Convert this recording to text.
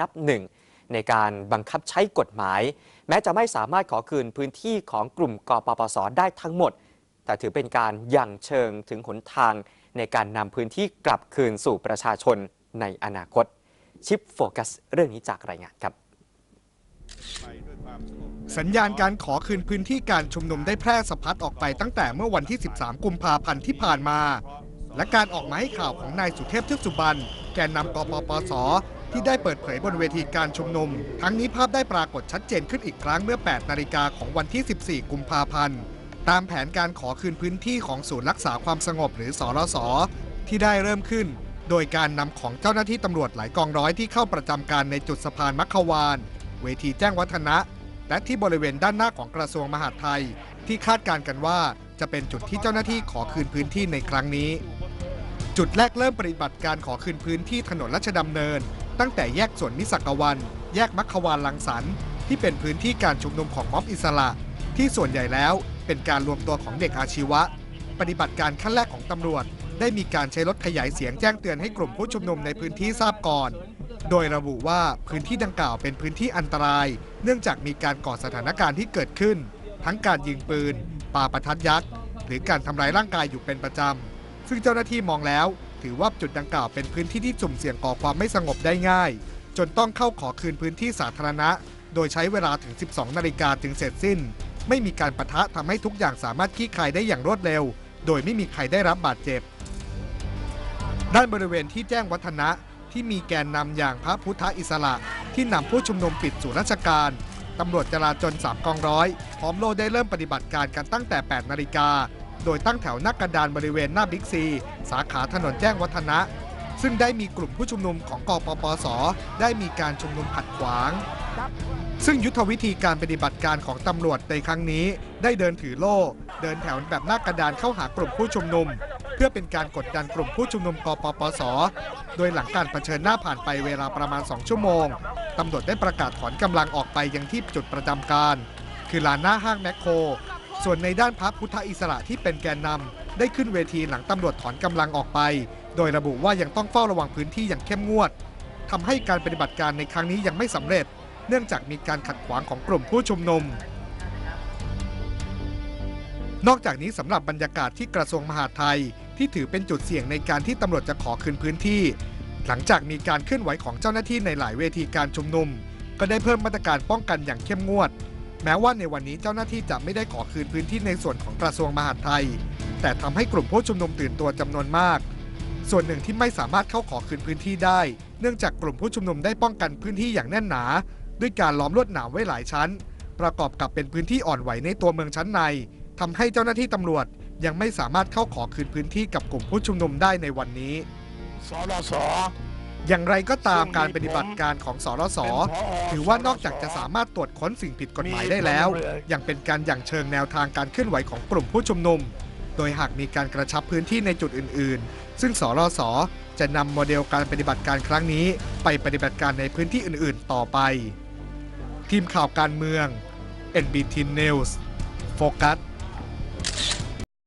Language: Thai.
นับหนึ่งในการบังคับใช้กฎหมาย แม้จะไม่สามารถขอคืนพื้นที่ของกลุ่มกปปสได้ทั้งหมด แต่ถือเป็นการยั่งเชิงถึงหนทาง ในการนำพื้นที่กลับคืนสู่ประชาชนในอนาคต ชิปโฟกัสเรื่องนี้จากรายงานครับสัญญาณการขอคืนพื้นที่การชุมนุมได้แพร่สะพัดออกไปตั้งแต่เมื่อวันที่ 13 กุมภาพันธ์ที่ผ่านมา และการออกมาให้ข่าวของนายสุเทพเทือกสุบรรณแกนนำกปปส ที่ได้เปิดเผยบนเวทีการชุมนุม ทั้งนี้ภาพได้ปรากฏชัดเจนขึ้นอีกครั้งเมื่อ 8 นาฬิกาของวันที่ 14 กุมภาพันธ์ ตามแผนการขอคืนพื้นที่ของศูนย์รักษาความสงบหรือสรสที่ได้เริ่มขึ้น โดยการนำของเจ้าหน้าที่ตำรวจหลายกองร้อยที่เข้าประจำการในจุดสะพานมัคควาน เวทีแจ้งวัฒนะ และที่บริเวณด้านหน้าของกระทรวงมหาดไทย ที่คาดการกันว่าจะเป็นจุดที่เจ้าหน้าที่ขอคืนพื้นที่ในครั้งนี้ จุดแรกเริ่มปฏิบัติการขอคืนพื้นที่ถนนรัชดำเนิน ตั้งแต่แยกสวนมิสักวัน แยกมัคควานลังสรรที่เป็นพื้นที่การชุมนุมของม็อบอิสระ ที่ส่วนใหญ่แล้วเป็นการรวมตัวของเด็กอาชีวะ ปฏิบัติการขั้นแรกของตำรวจ ได้มีการใช้รถขยายเสียงแจ้งเตือนให้กลุ่มผู้ชุมนุมในพื้นที่ทราบก่อน โดยระบุว่าพื้นที่ดังกล่าวเป็นพื้นที่อันตราย เนื่องจากมีการก่อสถานการณ์ที่เกิดขึ้น ทั้งการยิงปืนปาประทัดยักษ์หรือการทำร้ายร่างกายอยู่เป็นประจำซึ่งเจ้าหน้าที่มองแล้ว ถือว่าจุดดังกล่าวเป็นพื้นที่ที่สุ่มเสี่ยงก่อความไม่สงบได้ง่าย จนต้องเข้าขอคืนพื้นที่สาธารณะ โดยใช้เวลาถึง 12 นาฬิกาถึงเสร็จสิ้น ไม่มีการปะทะทำให้ทุกอย่างสามารถคลี่คลายได้อย่างรวดเร็ว โดยไม่มีใครได้รับบาดเจ็บ ด้านบริเวณที่แจ้งวัฒนะที่มีแกนนำอย่างพระพุทธอิสระ ที่นำผู้ชุมนุมปิดสู่ราชการตำรวจจราจร3กองร้อยพร้อมโลได้เริ่มปฏิบัติการกันตั้งแต่ 8 นาฬิกา โดยตั้งแถวหน้ากระดานบริเวณหน้าบิ๊กซี สาขาถนนแจ้งวัฒนะ ซึ่งได้มีกลุ่มผู้ชุมนุมของกปปส ได้มีการชุมนุมขัดขวาง ซึ่งยุทธวิธีการปฏิบัติการของตำรวจในครั้งนี้ ได้เดินถือโล่ เดินแถวแบบหน้ากระดานเข้าหากลุ่มผู้ชุมนุม เพื่อเป็นการกดดันกลุ่มผู้ชุมนุมกปปส โดยหลังการเผชิญหน้าผ่านไปเวลาประมาณ 2 ชั่วโมงตำรวจได้ประกาศถอนกำลังออกไปยังที่จุดประจำการ คือลานหน้าห้างแมคโคร ส่วนในด้านพระพุทธอิสระที่เป็นแกนนำได้ขึ้นเวทีหลังตำรวจถอนกำลังออกไป โดยระบุว่ายังต้องเฝ้าระวังพื้นที่อย่างเข้มงวดทำให้การปฏิบัติการในครั้งนี้ยังไม่สำเร็จ เนื่องจากมีการขัดขวางของกลุ่มผู้ชุมนุม นอกจากนี้สำหรับบรรยากาศที่กระทรวงมหาดไทย ที่ถือเป็นจุดเสี่ยงในการที่ตำรวจจะขอคืนพื้นที่ หลังจากมีการเคลื่อนไหวของเจ้าหน้าที่ในหลายเวทีการชุมนุม ก็ได้เพิ่มมาตรการป้องกันอย่างเข้มงวด แม้ว่าในวันนี้เจ้าหน้าที่จะไม่ได้ขอคืนพื้นที่ในส่วนของกระทรวงมหาดไทย แต่ทำให้กลุ่มผู้ชุมนุมตื่นตัวจำนวนมาก ส่วนหนึ่งที่ไม่สามารถเข้าขอคืนพื้นที่ได้ เนื่องจากกลุ่มผู้ชุมนุมได้ป้องกันพื้นที่อย่างแน่นหนา ด้วยการล้อมลวดหนามไว้หลายชั้น ประกอบกับเป็นพื้นที่อ่อนไหวในตัวเมืองชั้นในทำให้เจ้าหน้าที่ตำรวจยังไม่สามารถเข้าขอคืนพื้นที่กับกลุ่มผู้ชุมนุมได้ในวันนี้สรส อย่างไรก็ตามการปฏิบัติการของสรสถือว่านอกจากจะสามารถตรวจค้นสิ่งผิดกฎหมายได้แล้ว ยังเป็นการอย่างเชิงแนวทางการเคลื่อนไหวของกลุ่มผู้ชุมนุม โดยหากมีการกระชับพื้นที่ในจุดอื่น ๆ ซึ่งสรสจะนำโมเดลการปฏิบัติการครั้งนี้ ไปปฏิบัติการในพื้นที่อื่น ๆ ต่อไป ทีมข่าวการเมือง NBT News โฟกัส